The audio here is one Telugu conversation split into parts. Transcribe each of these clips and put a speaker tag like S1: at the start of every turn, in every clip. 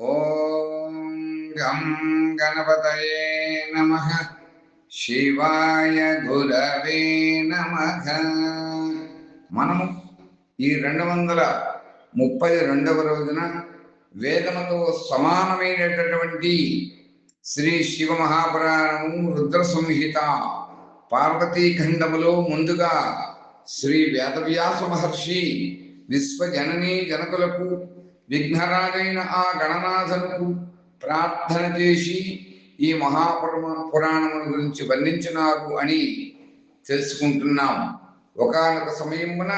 S1: ఓం గం గణపతయే నమ. శివాయ గురవే నమ. మనము ఈ రెండు వందల ముప్పై రెండవ రోజున వేదముతో సమానమైనటువంటి శ్రీ శివ మహాపురాణము రుద్ర సంహిత పార్వతీఖండములో ముందుగా శ్రీ వేదవ్యాస మహర్షి విశ్వజననీ జనకులకు విఘ్నరాజైన ఆ గణనాథులకు ప్రార్థన చేసి ఈ మహాపురమ పురాణముల గురించి వర్ణించినారు అని తెలుసుకుంటున్నాం. ఒకనొక సమయమున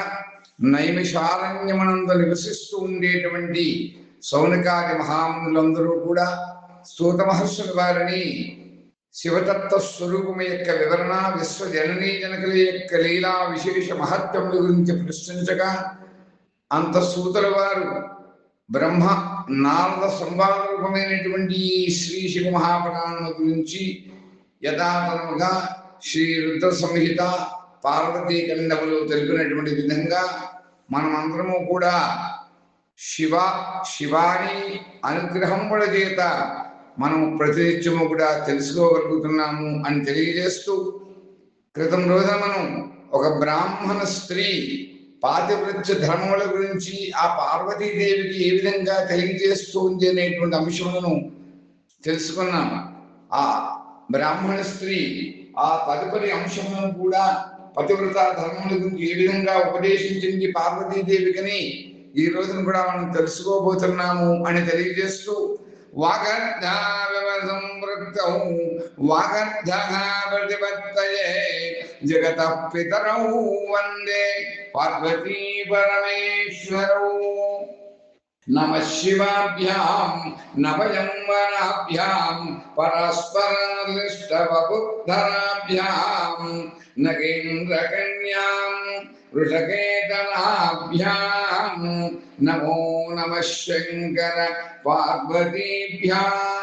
S1: నైమిషారణ్యమనందు నివసిస్తూ ఉండేటువంటి సౌనకాది మహామునులందరూ కూడా స్థూత మహర్షుల వారిని శివతత్వ స్వరూపము యొక్క వివరణ విశ్వజననీ జనకుల యొక్క లీలా విశేష మహత్వముల గురించి ప్రశ్నించగా అంత సూతుల వారు బ్రహ్మ నారద సంవాద రూపమైనటువంటి శ్రీ శివ మహాపురాణం గురించి యథాతనముగా శ్రీ రుద్ర సంహిత పార్వతీ ఖండములు తెలిపినటువంటి విధంగా మనమందరము కూడా శివ శివాని అనుగ్రహముల చేత మనం ప్రతినిత్యము కూడా తెలుసుకోగలుగుతున్నాము అని తెలియజేస్తూ క్రితం రోజున మనం ఒక బ్రాహ్మణ స్త్రీ పాతివృత్య ధర్మముల గురించి ఆ పార్వతీదేవికి ఏ విధంగా తెలియజేస్తుంది అనేటువంటి అంశములను తెలుసుకున్నాం ఆ బ్రాహ్మణ స్త్రీ ఆ తదుపరి అంశములను కూడా పతివ్రత ధర్మముల గురించి ఏ విధంగా ఉపదేశించింది పార్వతీదేవికని ఈ రోజున కూడా మనం తెలుసుకోబోతున్నాము అని తెలియజేస్తూ వాగర్ధావృత్తౌ जगत प्रतिपत्तये जगतः पार्वती परमेश्वर नम शिवाभ्याम नवयंवनाभ्याम परस्परनिष्ठवबुद्धराभ्याम नगेन्द्रकन्याम ऋषकेतनाभ्याम नमो नम शंकर पार्वतीभ्याम्।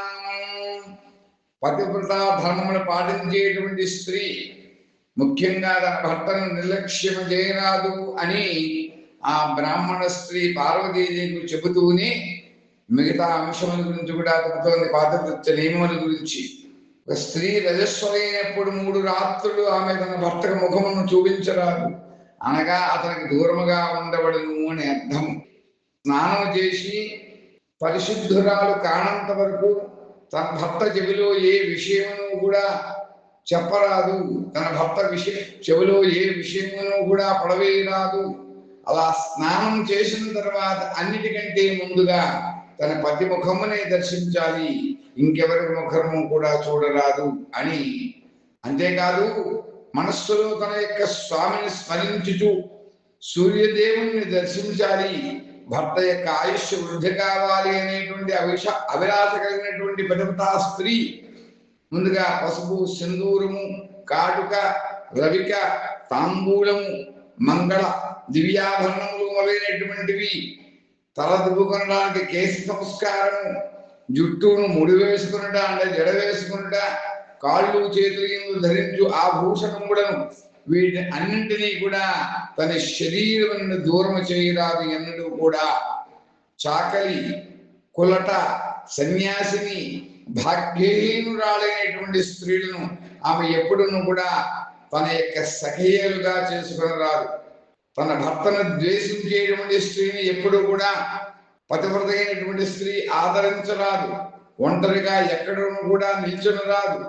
S1: పతివ్రత ధర్మమును పాటించేటువంటి స్త్రీ ముఖ్యంగా తన భర్తను నిర్లక్ష్యం చేయరాదు అని ఆ బ్రాహ్మణ స్త్రీ పార్వతీదేవికి చెబుతూనే మిగతా అంశముల గురించి కూడా చెబుతోంది పాతివృత్య నియమముల గురించి ఒక స్త్రీ రజస్వరైనప్పుడు మూడు రాత్రులు ఆమె తన భర్తకు ముఖమును చూపించరాదు. అనగా అతనికి దూరముగా ఉండబడును అని అర్థం. స్నానం చేసి పరిశుద్ధురాలు కానంత వరకు తన భర్త చెవిలో ఏ విషయమును కూడా చెప్పరాదు. తన భర్త విషయం చెవిలో ఏ విషయమును కూడా పడవేయరాదు. అలా స్నానం చేసిన తర్వాత అన్నిటికంటే ముందుగా తన పతి ముఖమునే దర్శించాలి. ఇంకెవరి ముఖము కూడా చూడరాదు అని. అంతేకాదు మనస్సులో తన యొక్క స్వామిని స్మరించుచు సూర్యదేవుణ్ణి దర్శించాలి. భర్త యొక్క ఆయుష్ వృద్ధి కావాలి అనేటువంటి అవిష అభిలాష కలిగినటువంటి పతివ్రతా స్త్రీ ముందుగా పసుపు సింధూరము కాటుక రవిక తాంబూలము మంగళ దివ్యాభరణములు మొదలైనటువంటివి తల దువ్వుకొనడానికి కేశ సంస్కారము జుట్టును ముడి వేసుకునుట అంటే జడ వేసుకునుట కాళ్ళు చేతులు ధరించు ఆభూషణములను వీటి అన్నింటినీ కూడా తన శరీరం నుండి దూరం చేయరాదు ఎన్నడూ కూడా. చాకలి కులట సన్యాసిని భాగ్యహీనురాలైనటువంటి స్త్రీలను ఆమె ఎప్పుడును కూడా తన యొక్క సఖేయులుగా చేసుకుని రాదు. తన భర్తను ద్వేషించేటువంటి స్త్రీని ఎప్పుడు కూడా పతివ్రతైనటువంటి స్త్రీ ఆదరించరాదు. ఒంటరిగా ఎక్కడను కూడా నిల్చునరాదు.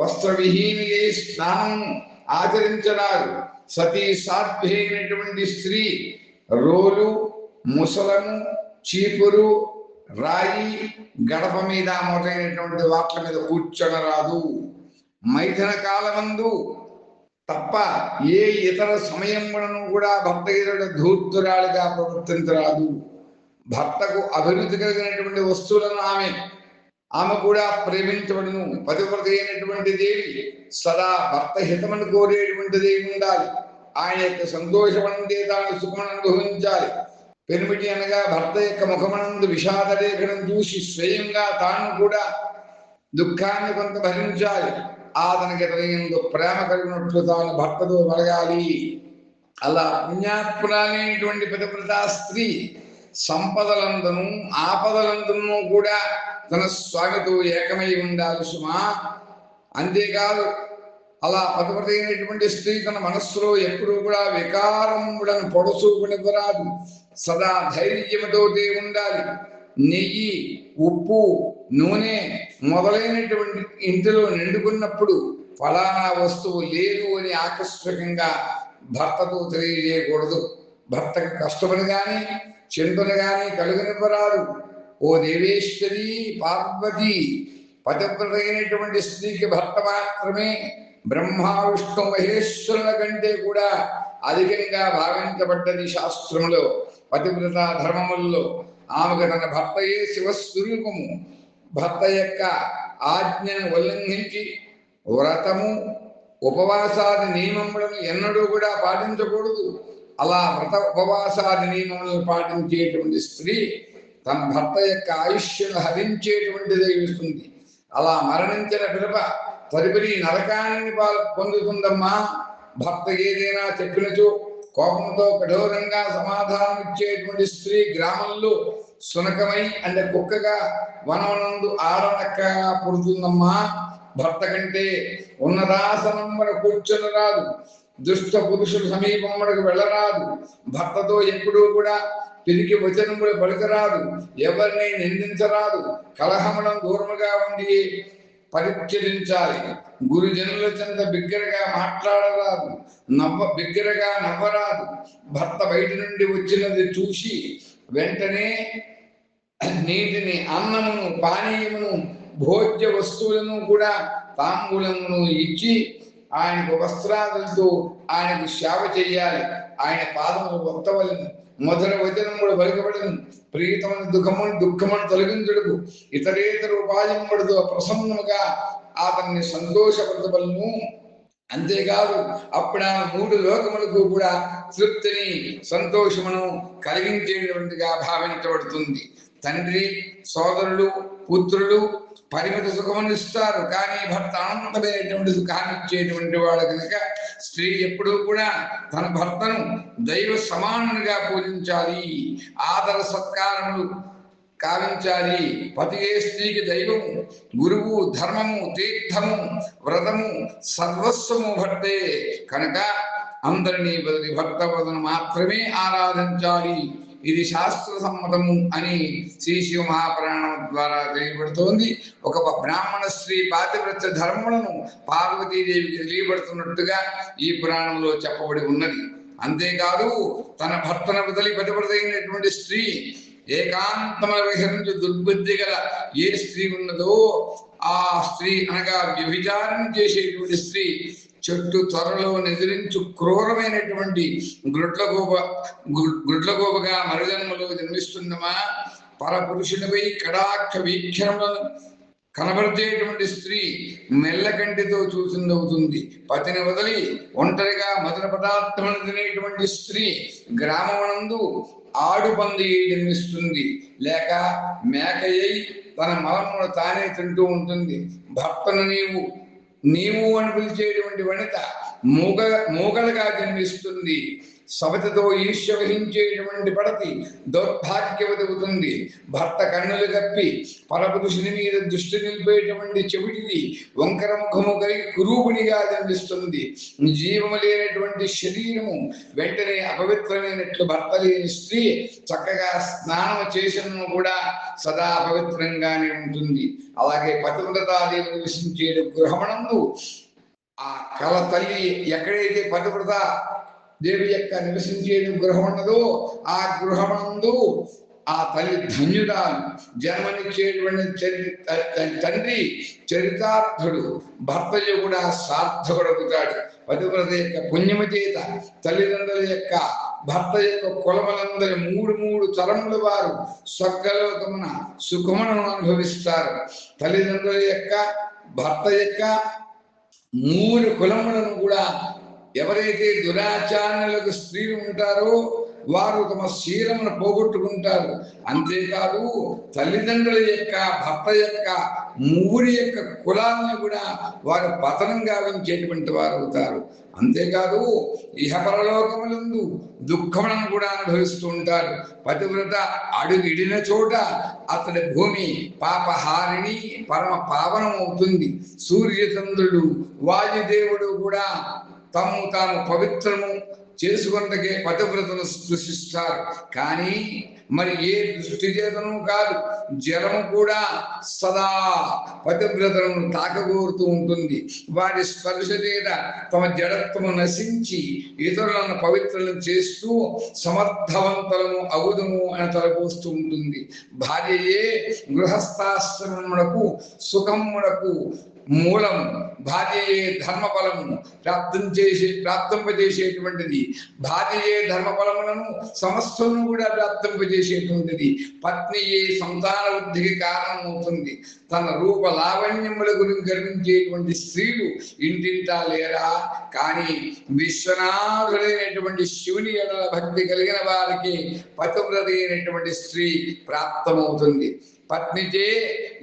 S1: వస్త్రవిహీని స్నానము స్నానం ఆచరించరాదు సతీ సాధ్యమైనటువంటి స్త్రీ రోలు ముసలము చీపురు రాయి గడప మీద మొదలైనటువంటి వాట్ల మీద కూర్చొనరాదు. మైథన కాలమందు తప్ప ఏ ఇతర సమయములను కూడా భర్త ఇతరుడు ధూర్తురాలుగా ప్రవర్తించరాదు. భర్తకు అభివృద్ధి కలిగినటువంటి వస్తువులను ఆమె ఆమె కూడా ప్రేమించబడును. పతివ్రత అయినటువంటి దేవి సదా భర్త హితమని కోరేటువంటి దేవి ఉండాలి. ఆయన యొక్క సంతోషమనందే తాను సుఖమను అనుభవించాలి పెనిమిటి అనగా భర్త యొక్క ముఖమనందు విషాద రేఖను చూసి స్వయంగా తాను కూడా దుఃఖాన్ని కొంత భరించాలి. అతనికి ఎందుకు ప్రేమ కలిగినట్లు తాను భర్తతో మరగాలి అలా పుణ్యాత్మురాలైనటువంటి పతివ్రత స్త్రీ సంపదలందును ఆపదలందును కూడా తన స్వామితో ఏకమై ఉండాలి సుమా. అంతేకాదు అలా పదపతి అయినటువంటి స్త్రీ తన మనస్సులో ఎప్పుడూ కూడా వికారములను పొడసూపనివ్వరాదు. సదా ధైర్యముతోటే ఉండాలి నెయ్యి ఉప్పు నూనె మొదలైనటువంటి ఇంటిలో నిండుకున్నప్పుడు ఫలానా వస్తువు లేదు అని ఆకస్మికంగా భర్తతో తెలియజేయకూడదు. భర్తకు కష్టమని కానీ చింతను కానీ కలుగనివ్వరాదు. ఓ దేవేశ్వరి పార్వతి పతివ్రతైనటువంటి స్త్రీకి భర్త మాత్రమే. బ్రహ్మ విష్ణు మహేశ్వరుల కంటే కూడా అధికంగా భావించబడ్డది శాస్త్రంలో పతివ్రత ధర్మముల్లో. ఆమెకు తన భర్తయే శివస్వరూపము. భర్త యొక్క ఆజ్ఞను ఉల్లంఘించి వ్రతము ఉపవాసాది నియమములను ఎన్నడూ కూడా పాటించకూడదు. అలా వ్రత ఉపవాసాది నియమములను పాటించేటువంటి స్త్రీ తన భర్త యొక్క ఆయుష్యను హరించేటువంటిది ఇస్తుంది అలా మరణించిన పిదప తదుపరి నరకాన్ని పాల్ పొందుతుందమ్మా. భర్త ఏదైనా చెప్పినచో కోపంతో కఠోరంగా సమాధానం ఇచ్చేటువంటి స్త్రీ గ్రామంలో సునకమై అంటే కుక్కగా వనవనందు ఆడనక్కగా పుడుతుందమ్మా. భర్త కంటే ఉన్నదాసనమ్మన కూర్చొని రాదు. దుష్ట పురుషుల సమీపమ్మడికి వెళ్ళరాదు. భర్తతో ఎప్పుడూ కూడా తిరిగి వచనములు పలుకరాదు. ఎవరిని నిందించరాదు. కలహములను దూరముగా ఉండి పరిచరించాలి. గురుజనుల చెంత బిగ్గరగా మాట్లాడరాదు. నవ్వ బిగ్గరగా నవ్వరాదు. భర్త బయట నుండి వచ్చినది చూసి వెంటనే నీటిని అన్నమును పానీయమును భోజ్య వస్తువులను కూడా తాంబూలమును ఇచ్చి ఆయనకు వస్త్రాదులతో ఆయనకు సేవ చేయాలి. ఆయన పాదములు ఒత్తవలను మధుర వచనముడు పలుకబడను. ప్రీతమని దుఃఖము దుఃఖమును తొలగించుడుకు ఇతరేతర ఉపాయముడితో ప్రసన్నముగా అతన్ని సంతోషపరచబలను అంతేకాదు అప్పుడు ఆ మూడు లోకములకు కూడా తృప్తిని సంతోషమును కలిగించేటువంటిగా భావించబడుతుంది. తండ్రి సోదరులు పుత్రులు పరిమిత సుఖమును ఇస్తారు. కానీ భర్త అనంతమైనటువంటి సుఖాన్ని ఇచ్చేటువంటి వాడు కనుక స్త్రీ ఎప్పుడూ కూడా తన భర్తను దైవ సమానునిగా పూజించాలి. ఆదర సత్కారములు కావించాలి. పతియే స్త్రీకి దైవము గురువు ధర్మము తీర్థము వ్రతము సర్వస్వము భర్తే కనుక అందరినీ బదిలి భర్త వదను మాత్రమే ఆరాధించాలి. ఇది శాస్త్ర సమ్మతము అని శ్రీ శివ మహాపురాణం ద్వారా తెలియబడుతోంది. ఒక బ్రాహ్మణ స్త్రీ పాతివ్రత ధర్మములను పార్వతీదేవికి తెలియబడుతున్నట్టుగా ఈ పురాణంలో చెప్పబడి ఉన్నది. అంతేకాదు తన భర్తను వదిలి బతిపడదగినటువంటి స్త్రీ ఏకాంతమ విహరించు దుర్బుద్ధి గల ఏ స్త్రీ ఉన్నదో ఆ స్త్రీ అనగా వ్యభిచారం చేసేటువంటి స్త్రీ చెట్టు త్వరలో నిద్రించు క్రూరమైనటువంటి గుడ్లగోప గుడ్లగోపగా మరుజన్మలో జన్మిస్తున్నమా పరపురుషునిపై కడాక్ష వీక్షణములను కనబరిచేటువంటి స్త్రీ మెల్లకంటితో చూసిందవుతుంది. పతిని వదిలి ఒంటరిగా మధుర పదార్థములు తినేటువంటి స్త్రీ గ్రామమునందు ఆడు పంది జన్మిస్తుంది. లేక మేకయ్యి తన మలమును తానే తింటూ ఉంటుంది. భర్తను నీవు నీవు అని పిలిచేటువంటి వనిత మూగ మూగలుగా జన్మిస్తుంది. సవతితో ఈర్ష్య వహించేటువంటి పడతి దౌర్భాగ్యవతి అవుతుంది భర్త కన్నులు కప్పి పరపురుషుని మీద దృష్టి నిలిపేటువంటి చెవిటిది వంకర ముఖము కలిగి కురూపునిగా జన్మిస్తుంది. జీవము లేనటువంటి శరీరము వెంటనే అపవిత్రమైనట్లు భర్త లేని స్త్రీ చక్కగా స్నానం చేసిన కూడా సదా అపవిత్రంగానే ఉంటుంది. అలాగే పతివ్రతాదేవి నివసించే గృహమణందు ఆ కల తల్లి ఎక్కడైతే పతివ్రత దేవి యొక్క నివసించే గృహం ఉన్నదో ఆ గృహమందు ఆ తల్లి ధన్యురాలు జన్మనిచ్చేటువంటి చరి తండ్రి చరితార్థుడు. భర్తయ్య కూడా సార్థకుడు పతివ్రత యొక్క పుణ్యము చేత తల్లిదండ్రుల యొక్క భర్త యొక్క కులములందరి మూడు మూడు తరముల వారు స్వర్గలోకమున సుఖమును అనుభవిస్తారు. తల్లిదండ్రుల యొక్క భర్త యొక్క మూడు కులములను కూడా ఎవరైతే దురాచారణలకు స్త్రీలు ఉంటారో వారు తమ శీలమును పోగొట్టుకుంటారు. అంతేకాదు తల్లిదండ్రుల యొక్క భర్త యొక్క మూరి యొక్క కులాలను కూడా వారు పతనం గావించేటువంటి వారు అవుతారు. అంతేకాదు ఇహ పరలోకములందు దుఃఖములను కూడా అనుభవిస్తూ ఉంటారు. పతివ్రత అడుగిడిన చోట అతడి భూమి పాపహారిణి పరమ పావనం అవుతుంది. సూర్యచంద్రుడు వాయుదేవుడు కూడా తాము తాము పవిత్రము చేసుకున్నకే పతివ్రతను సృష్టిస్తారు. కానీ మరి ఏ దృష్టి చేతను కాదు జ్వరము కూడా సదా పతివ్రతను తాకగోరుతూ ఉంటుంది. వారి స్పర్శ చేత తమ జడత్వము నశించి ఇతరులను పవిత్రలను చేస్తూ సమర్థవంతులము అవుదము అని తలపోస్తూ ఉంటుంది. భార్యయే గృహస్థాశ్రమమునకు సుఖమునకు మూలం భార్యయే ధర్మఫలము ప్రాప్తం చేసే ప్రాప్తింపజేసేటువంటిది. భార్యయే ధర్మఫలములను సమస్తను కూడా ప్రాప్తింపజేసేటువంటిది. పత్నియే సంతాన వృద్ధికి కారణమవుతుంది. తన రూప లావణ్యముల గురించి గర్వించేటువంటి స్త్రీలు ఇంటింటా లేరా? కానీ విశ్వనాథుడైనటువంటి శివుని ఎడల భక్తి కలిగిన వారికి పతివ్రత అయినటువంటి స్త్రీ ప్రాప్తమవుతుంది. పత్నిచే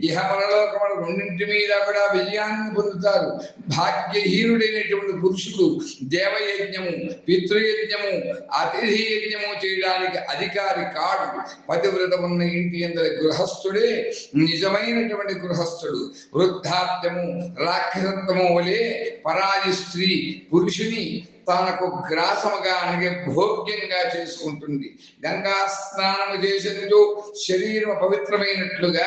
S1: ఇహ పరలోకములు రెండింటి మీద కూడా విజయాన్ని పొందుతారు. భాగ్యహీనుడైనటువంటి పురుషుడు దేవయజ్ఞము పితృయజ్ఞము అతిథి యజ్ఞము చేయడానికి అధికారి కాడు. పతివ్రత ఉన్న ఇంటి అందరి గృహస్థుడే నిజమైనటువంటి గృహస్థుడు. వృద్ధాప్యము రాక్షసత్వము వలె పరాయి స్త్రీ పురుషుని తనకు గ్రాసముగా అనగే భోగ్యంగా చేసుకుంటుంది. గంగా స్నానము చేసేందుకు శరీరం పవిత్రమైనట్లుగా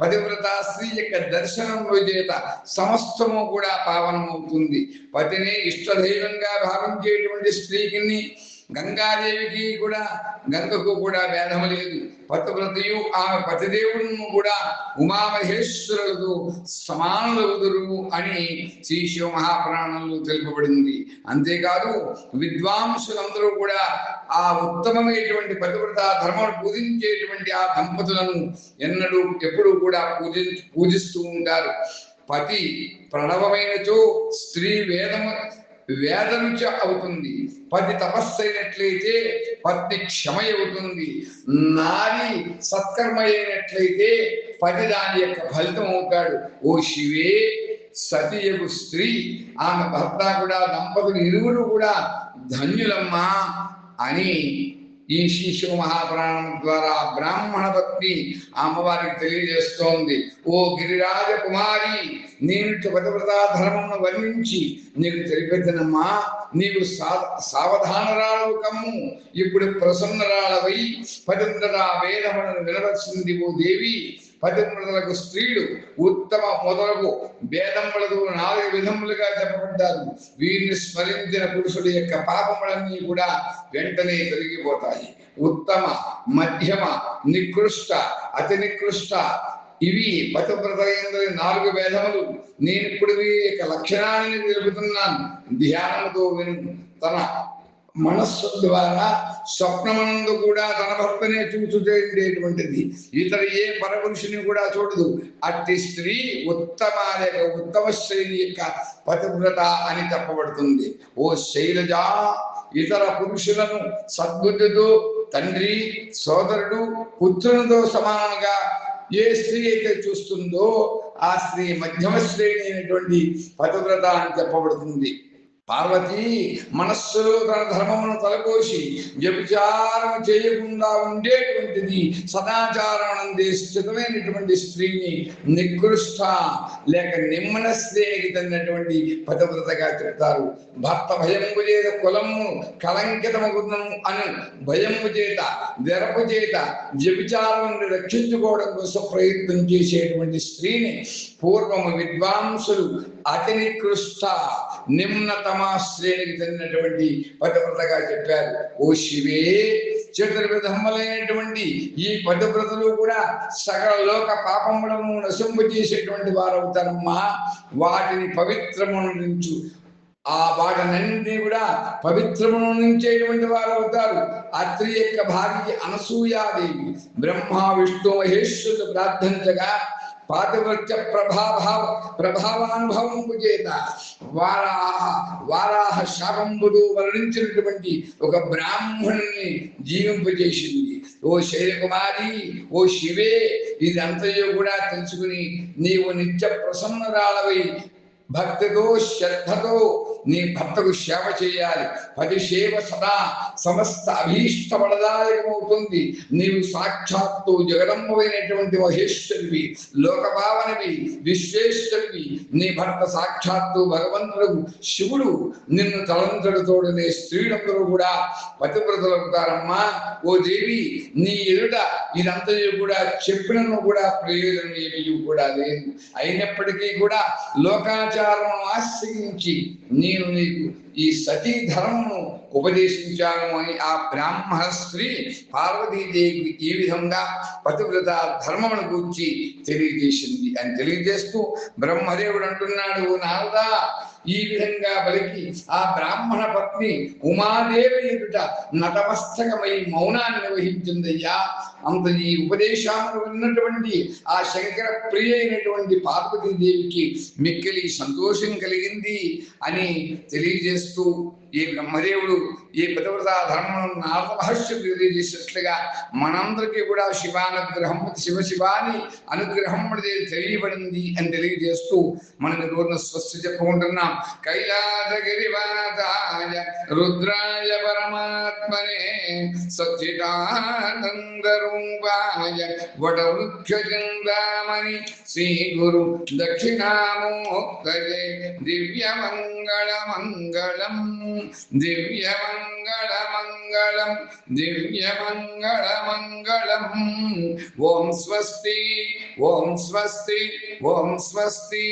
S1: పతివ్రత స్త్రీ యొక్క దర్శనంలో చేత సమస్తము కూడా పావనమవుతుంది. పతిని ఇష్టదైవంగా భావించేటువంటి స్త్రీకి గంగాదేవికి కూడా గంగకు కూడా భేదము లేదు. పతివ్రతయు ఆమె పతిదేవుడును కూడా ఉమామహేశ్వరులకు సమానులవుదురు అని శ్రీ శివ మహాపురాణంలో తెలుపబడింది. అంతేకాదు విద్వాంసులందరూ కూడా ఆ ఉత్తమమైనటువంటి పతివ్రత ధర్మను పూజించేటువంటి ఆ దంపతులను ఎన్నడూ ఎప్పుడూ కూడా పూజి పూజిస్తూ ఉంటారు. పతి ప్రణవమైనచో స్త్రీ వేదము వేదరుచ అవుతుంది. పది తపస్సు అయినట్లయితే పత్ని క్షమ అవుతుంది. నారి సత్కర్మ అయినట్లయితే పది దాని యొక్క ఫలితం అవుతాడు. ఓ శివే సతియగు స్త్రీ ఆమె భర్త కూడా దంపతులు ఇరువురు కూడా ధన్యులమ్మా అని ఈ శిశు మహాపురాణం ద్వారా బ్రాహ్మణ భక్తి అమ్మవారికి తెలియజేస్తోంది. ఓ గిరిరాజ కుమారి నేను వ్రతవ్రతా ధర్మమును వర్ణించి నీకు తెలిపెద్దనమ్మా. నీవు సా సావధానరాలు కమ్ము. ఇప్పుడు ప్రసన్నరాలవై పతివ్రత వేదములను వినవలసింది ఓ దేవి. పతివ్రతలకు స్త్రీలు ఉత్తమ మొదలకు భేదములకు నాలుగు విధములుగా చెప్పబడ్డారు. వీరిని స్మరించిన పురుషుడి యొక్క పాపములన్నీ కూడా వెంటనే తొలగిపోతాయి. ఉత్తమ మధ్యమ నికృష్ట అతి నికృష్ట ఇవి పతివ్రత నాలుగు భేదములు నేను ఇప్పుడు యొక్క లక్షణాన్ని తెలుపుతున్నాను. ధ్యానముతో విను. తన మనస్సు ద్వారా స్వప్నమునందు కూడా తన భర్తనే చూచుటేటువంటిది ఇతర ఏ పరపురుషుని కూడా చూడదు. అట్టి స్త్రీ ఉత్తమ లేక ఉత్తమ శ్రేణి యొక్క పతివ్రత అని చెప్పబడుతుంది. ఓ శైలజ ఇతర పురుషులను సద్బుద్ధితో తండ్రి సోదరుడు పుత్రునితో సమానంగా ఏ స్త్రీ అయితే చూస్తుందో ఆ స్త్రీ మధ్యమ శ్రేణి అయినటువంటి పతివ్రత అని చెప్పబడుతుంది. పార్వతి మనస్సులో తన ధర్మమును తలపోసి వ్యభిచారం చేయకుండా ఉండేటువంటిది సదాచారం అందే స్థితమైనటువంటి స్త్రీని నికృష్ట లేక నిమ్మన శ్రేణికి చెందినటువంటి పదవ్రతగా చెప్తారు భర్త భయము చేత కులము కలంకితమగును అని భయము చేత వెరపు చేత వ్యభిచారం నుండి రక్షించుకోవడం కోసం ప్రయత్నం చేసేటువంటి స్త్రీని పూర్వము విద్వాంసులు అతి నికృష్ట నిమ్నతమ శ్రేణికి చెందినటువంటి పదవ్రతగా చెప్పారు. ఓ శివే చతుర్విధములైనటువంటి ఈ పదవ్రతలు కూడా సకల లోక పాపములను నశింపు చేసేటువంటి వారు అవుతారమ్మా వాటిని పవిత్రమును నుంచు ఆ వాటన్నింటినీ కూడా పవిత్రమును నుంచేటువంటి వారు అవుతారు అత్రి యొక్క భార్య అనసూయాదేవి. బ్రహ్మ విష్ణు మహేశ్వరులు ప్రార్థించగా పాతివృత్య ప్రభాభావ ప్రభావానుభవం చేత వారాహ వారాహ శాపంబుడు వర్ణించినటువంటి ఒక బ్రాహ్మణుని జీవింపజేసింది ఓ శైలకుమారి ఓ శివే ఇదంతయో కూడా తెలుసుకుని నీవు నిత్య ప్రసన్నరాలవై భక్తితో శ్రద్ధతో నీ భర్తకు సేవ చేయాలి. పది సేవ సదా సమస్త అభీష్ట ఫలదాయకమవుతుంది నీవు సాక్షాత్తు జగదంబమైనటువంటి మహేశ్వరివి లోకభావనవి విశ్వేశ్వరివి నీ భర్త సాక్షాత్తు భగవంతుడు శివుడు. నిన్ను తలంతడుతోడనే స్త్రీలందరూ కూడా పతివ్రతలు అవుతారమ్మా ఓ దేవి నీ ఎదుట ఇదంతయు కూడా చెప్పినను కూడా ప్రయోజనం ఏమీ కూడా లేదు. అయినప్పటికీ కూడా లోకాచారం ఆశ్రయించి నేను నీకు ఈ సతీ ధర్మము ఉపదేశించాను అని ఆ బ్రాహ్మణ స్త్రీ పార్వతీదేవికి ఈ విధంగా పతివ్రత ధర్మమును గూర్చి తెలియజేసింది అని తెలియజేస్తూ బ్రహ్మదేవుడు అంటున్నాడు "ఓ నారదా ఈ విధంగా పలికి ఆ బ్రాహ్మణ పత్ని ఉమాదేవి ఎదుట నతమస్తకమై మౌనాన్ని వహించిందయ్యా అంత ఈ ఉపదేశాలు విన్నటువంటి ఆ శంకర ప్రియ అయినటువంటి పార్వతీదేవికి మిక్కిలి సంతోషం కలిగింది అని చేస్తూ ఈ బ్రహ్మదేవుడు ఈ పతివ్రత ధర్మం నారద మహర్షి తెలియజేసినట్లుగా మనందరికీ కూడా శివానుగ్రహం శివ శివాని అనుగ్రహం తెలియబడింది అని తెలియజేస్తూ మనం రోజున స్వస్తి చెప్పుకుంటున్నాం. కైలాసగిరివాదాయ రుద్రాయ పరమాత్మనే సచ్చిదానంద రూపాయ వటవృక్షచందామణి శ్రీ గురు దక్షిణామూర్తయే దివ్య మంగళ మంగళమంగళం దివ్య మంగళ ఓం స్వస్తి ఓం స్వస్తి ఓం స్వస్తి.